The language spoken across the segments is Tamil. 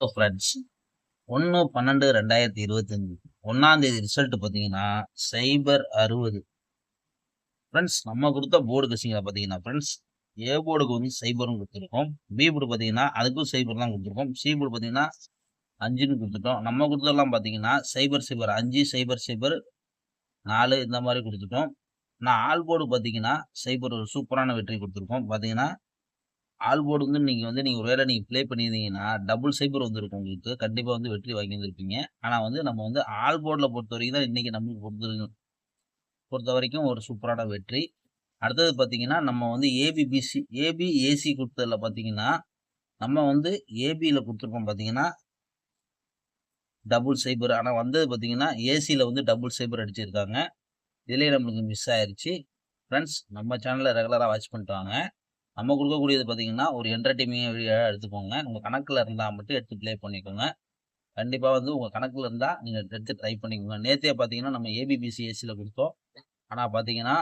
ஸோ ஃப்ரெண்ட்ஸ் ஒன்று பன்னெண்டு ரெண்டாயிரத்தி இருபத்தஞ்சி. ஒன்றாந்தேதி ரிசல்ட் பார்த்தீங்கன்னா சைபர் அறுபது. ஃப்ரெண்ட்ஸ் நம்ம கொடுத்த போர்டு கசிங்களை பார்த்தீங்கன்னா ஃப்ரெண்ட்ஸ் ஏ போர்டுக்கு வந்து சைபரும் கொடுத்துருக்கோம். பி போர்டு பார்த்தீங்கன்னா அதுக்கும் சைபர் தான் கொடுத்துருக்கோம். சி போர்டு பார்த்தீங்கன்னா அஞ்சுன்னு கொடுத்துட்டோம். நம்ம கொடுத்ததெல்லாம் பார்த்தீங்கன்னா சைபர் சைபர் அஞ்சு சைபர் சைபர் நாலு இந்த மாதிரி கொடுத்துட்டோம். நான் ஆல் போர்டு பார்த்தீங்கன்னா சைபர் ஒரு சூப்பரான வெற்றி கொடுத்துருக்கோம். பார்த்தீங்கன்னா ஆல் போர்டு வந்து நீங்கள் வந்து நீங்கள் ஒருவேளை நீங்கள் ப்ளே பண்ணியிருந்தீங்கன்னா டபுள் சைபர் வந்துருக்கும் உங்களுக்கு. கண்டிப்பாக வந்து வெற்றி வாங்கி வந்திருப்பீங்க. ஆனால் வந்து நம்ம வந்து ஆல் போர்டில் பொறுத்த வரைக்கும் தான் இன்றைக்கி நம்மளுக்கு பொறுத்த பொறுத்த வரைக்கும் ஒரு சூப்பரான வெற்றி. அடுத்தது பார்த்தீங்கன்னா நம்ம வந்து ஏபிபிசி ஏபி ஏசி கொடுத்ததில் பார்த்தீங்கன்னா நம்ம வந்து ஏபியில் கொடுத்துருக்கோம் பார்த்தீங்கன்னா டபுள் சைபர் ஆனால் வந்தது பார்த்தீங்கன்னா ஏசியில் வந்து டபுள் சைபர் அடிச்சிருக்காங்க. இதுலேயே நம்மளுக்கு மிஸ் ஆயிடுச்சு ஃப்ரெண்ட்ஸ் நம்ம சேனலில் ரெகுலராக வாட்ச் பண்ணிட்டாங்க நம்ம கொடுக்கக்கூடியது பார்த்தீங்கன்னா ஒரு என்டர்டைன்மெண்ட் வீடியோவாக எடுத்துக்கோங்க. உங்கள் கணக்கில் இருந்தால் மட்டும் எடுத்து ப்ளே பண்ணிக்கோங்க. கண்டிப்பாக வந்து உங்கள் கணக்கில் இருந்தால் நீங்கள் எடுத்து ட்ரை பண்ணிக்கோங்க. நேற்றே பார்த்தீங்கன்னா நம்ம ஏபிபிசி ஏசியில் கொடுத்தோம். ஆனால் பார்த்தீங்கன்னா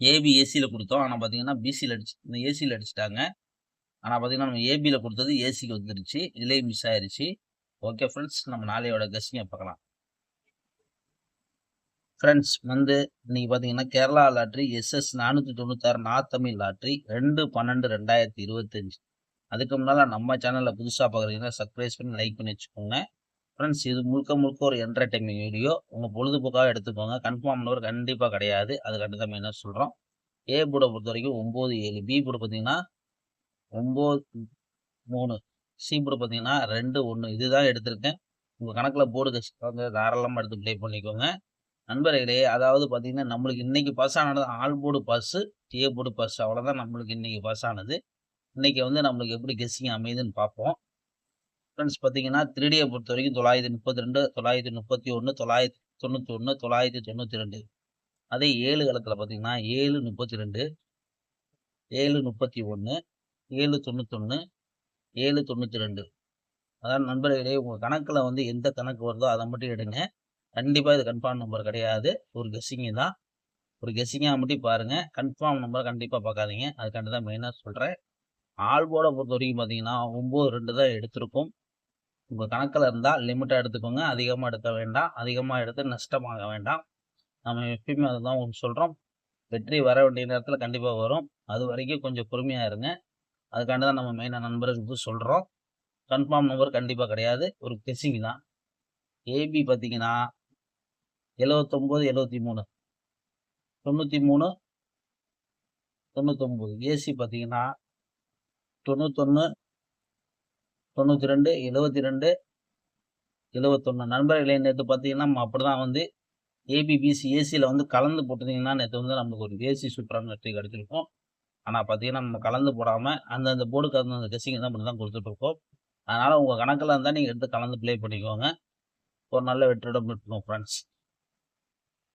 ஏபி ஏசியில் கொடுத்தோம். ஆனால் பார்த்தீங்கன்னா பிசியில் அடிச்சு இந்த ஏசியில் அடிச்சிட்டாங்க. ஆனால் பார்த்தீங்கன்னா நம்ம ஏபியில் கொடுத்தது ஏசிக்கு வந்துருச்சு. இதுலேயும் மிஸ் ஆயிடுச்சு ஓகே ஃப்ரெண்ட்ஸ் நம்ம நாளையோட கஸ்டிங்கை பார்க்கலாம். ஃப்ரெண்ட்ஸ் வந்து இன்னைக்கு பார்த்தீங்கன்னா கேரளா லாட்ரி எஸ்எஸ் நானூற்றி தொண்ணூத்தாறு நார்த் தமிழ் லாட்ரி ரெண்டு பன்னெண்டு ரெண்டாயிரத்தி இருபத்தஞ்சு. அதுக்கு முன்னால் நம்ம சேனலில் புதுசாக பார்க்குறீங்கன்னா சப்ஸ்கிரைப் பண்ணி லைக் பண்ணி வச்சுக்கோங்க. ஃப்ரெண்ட்ஸ் இது முழுக்க முழுக்க ஒரு என்டர்டைன்மெண்ட் வீடியோ உங்கள் பொழுதுபோக்காக எடுத்துக்கோங்க. கன்ஃபார்ம் நம்பர் கண்டிப்பாக கிடையாது. அது கண்டிப்பாக நம்ம என்ன சொல்கிறோம் ஏ போர்டை பொறுத்த வரைக்கும் ஒம்பது ஏழு. பி போர்டு பார்த்தீங்கன்னா ஒம்பது மூணு. சி போர்டு பார்த்தீங்கன்னா ரெண்டு ஒன்று இதுதான் எடுத்திருக்கேன். உங்கள் கணக்கில் போர்டு வந்து தாராளமாக எடுத்து ப்ளே பண்ணிக்கோங்க. நண்பர்களே அதாவது பார்த்தீங்கன்னா நம்மளுக்கு இன்றைக்கி பஸ் ஆனது all board bus A board bus அவ்வளோதான் நம்மளுக்கு இன்றைக்கி பஸ் ஆனது. இன்றைக்கி வந்து நம்மளுக்கு எப்படி கெஸ்ஸிங் அமையுதுன்னு பார்ப்போம் ஃப்ரெண்ட்ஸ் பார்த்தீங்கன்னா த்ரீடியை பொறுத்த வரைக்கும் தொள்ளாயிரத்தி முப்பத்தி ரெண்டு தொள்ளாயிரத்தி முப்பத்தி ஒன்று தொள்ளாயிரத்தி தொண்ணூற்றி ஒன்று தொள்ளாயிரத்தி தொண்ணூற்றி ரெண்டு அதே ஏழு காலத்தில் பார்த்தீங்கன்னா ஏழு முப்பத்தி ரெண்டு ஏழு முப்பத்தி ஒன்று ஏழு தொண்ணூத்தொன்று ஏழு தொண்ணூற்றி ரெண்டு அதான் நண்பர்களே உங்கள் கணக்கில் வந்து எந்த கணக்கு வருதோ அதை மட்டும் எடுங்க. கண்டிப்பாக இது கன்ஃபார்ம் நம்பர் கிடையாது. ஒரு கெஸ்ஸிங்கு தான். ஒரு கெஸ்ஸிங்காக மட்டும் பாருங்கள் கன்ஃபார்ம் நம்பர் கண்டிப்பாக பார்க்காதீங்க. அதுக்காண்டி தான் மெயினாக சொல்கிறேன் ஆல்போர்டை பொறுத்த வரைக்கும் பார்த்தீங்கன்னா ஒம்பது ரெண்டு தான் எடுத்திருக்கும். உங்கள் கணக்கில் இருந்தால் லிமிட்டாக எடுத்துக்கோங்க. அதிகமாக எடுக்க வேண்டாம். அதிகமாக எடுத்து நஷ்டமாக வேண்டாம். நம்ம எப்பயுமே அதுதான் உங்களுக்கு சொல்கிறோம் வெற்றி வர வேண்டிய நேரத்தில் கண்டிப்பாக வரும். அது வரைக்கும் கொஞ்சம் பொறுமையாக இருங்க. அதுக்காண்டி தான் நம்ம மெயினாக நண்பர்களுக்கு சொல்கிறோம் கன்ஃபார்ம் நம்பர் கண்டிப்பாக கிடையாது. ஒரு கெஸ்ஸிங் தான். ஏபி பார்த்தீங்கன்னா எழுவத்தொம்போது எழுவத்தி மூணு தொண்ணூற்றி மூணு தொண்ணூத்தொம்பது ஏசி பார்த்தீங்கன்னா தொண்ணூத்தொன்று தொண்ணூற்றி ரெண்டு எழுவத்தி ரெண்டு எழுவத்தொன்று நண்பர்களே நேற்று பார்த்தீங்கன்னா நம்ம அப்படி தான் வந்து ஏபிபிசி ஏசியில் வந்து கலந்து போட்டிருந்தீங்கன்னா நேற்று வந்து நமக்கு ஒரு ஏசி சூப்பரான வெற்றி கிடச்சிருக்கும். ஆனால் பார்த்தீங்கன்னா நம்ம கலந்து போடாமல் அந்தந்த போர்டுக்கு அந்தந்த கசிங்க தான் மட்டும் தான் கொடுத்துட்ருக்கோம் அதனால் உங்கள் கணக்கில் இருந்தால் நீங்கள் எடுத்து கலந்து ப்ளே பண்ணிக்கோங்க. ஒரு நல்ல வெற்றிடம் இருக்கணும் ஃப்ரெண்ட்ஸ்